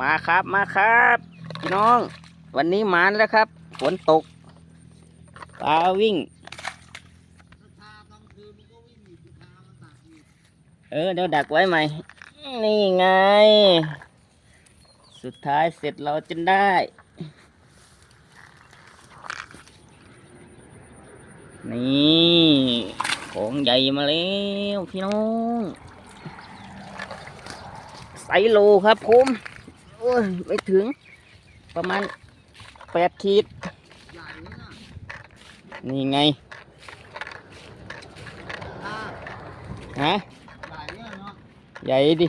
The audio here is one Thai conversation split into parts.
มาครับมาครับพี่น้อง วันนี้หมานแล้วครับฝนตกปลาวิ่งเออเดี๋ยวดักไว้ใหม่ นี่ไง สุดท้ายเสร็จเราจนได้ นี่ของใหญ่มาแล้วพี่น้องไซโลครับผม อ้ยไม่ถึง ประมาณแปดขีด นี่ไงฮะใหญ่ดิ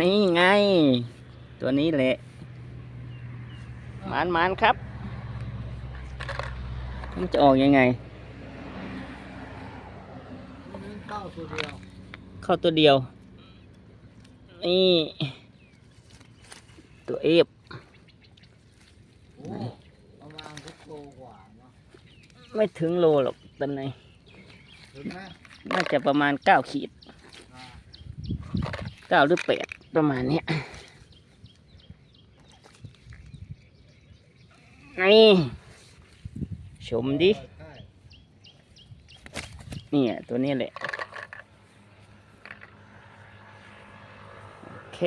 นี่ไง ตัวนี้แหละหมานหมานครับ มันจะออกยังไง เข้าตัวเดียว เข้าตัวเดียว นี่ ตัวเอฟโอ้ประมาณสักโลกว่าเนาะไม่ถึงโลหรอกตอนไหนถึงไหมน่าจะประมาณเก้าขีดอ่าเก้าหรือแปดประมาณเนี้ยนี่ชมดิใช่เนี่ยตัวนี้แหละ โอ เค